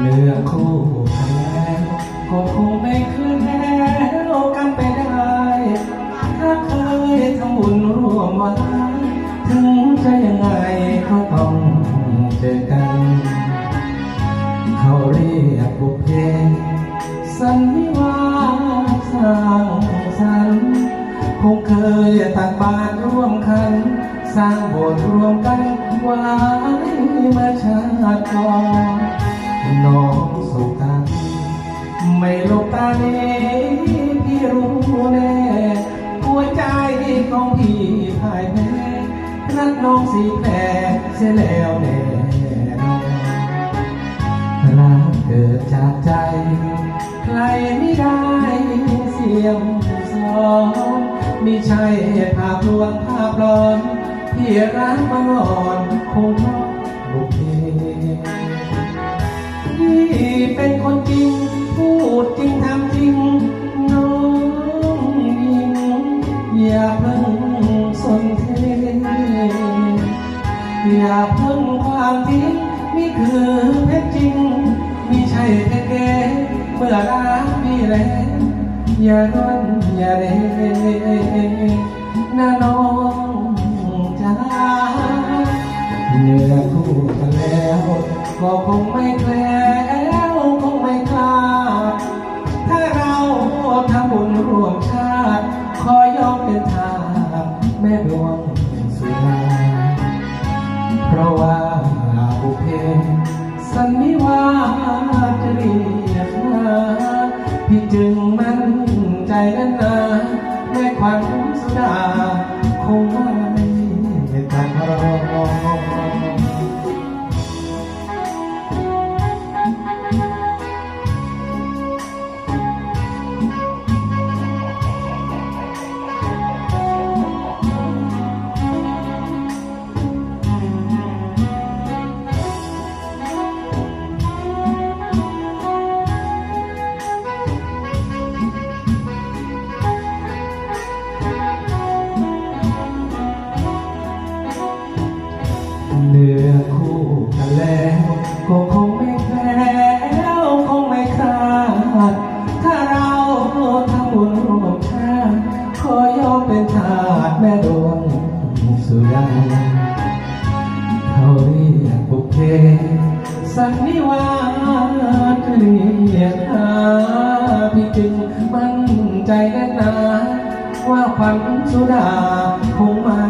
เลือคู่แพ้ก็คงไม่คืนแล้วกันไปได้ ถ้าเคยทำบุญร่วมไว้ถึงจะยังไงก็ต้องเจอกัน เขาเรียกบุพเพสันนิวาสางสรรคงเคยตักบาตรร่วมคัน สร้างโบสถ์รวมกันไว้เมื่อชาติก่อน น้องสุกันไม่หลบตาเนพี่รู้แน่หัวใจของพี่พ่ายแพ้รักน้องสีแผลเสียแล้วแน่รักเกิดจากใจ ใครไม่ได้เสียงสองไม่ใช่ภาพลวงภาพหลอนที่รักมาหลอนคงเพราะบุพเพ อย่าเพิ่งสนเทอย่าเพิ่งความจริงนี่คือเพชรจริงไม่ใช่เพชรแก่เมื่อรักพี่แล้วอย่าร้อนอย่าเร่น้าน้องจ้าเหนื้อคู่กันแล้วก็คงไม่แคล อยอมเป็นทาแม่ดวงสุดาเพราะว่าบุเพสันนิวาจะเรียกมาพี่จึงมั่นใจนั้นนาแม่ขวัญสุดาคงไม่ตัดรอ เนื้อคู่กันแล้วก็คงไม่แคล้วคงไม่ขาดถ้าเราทำบุญร่วมชาติขอยอมเป็นทาสแม่ดวงสุดาเขาเรียกบุพเพสันนิวาสเรียกหาพี่จึงมั่นใจแน่นหนาว่าขวัญสุดาคงไม่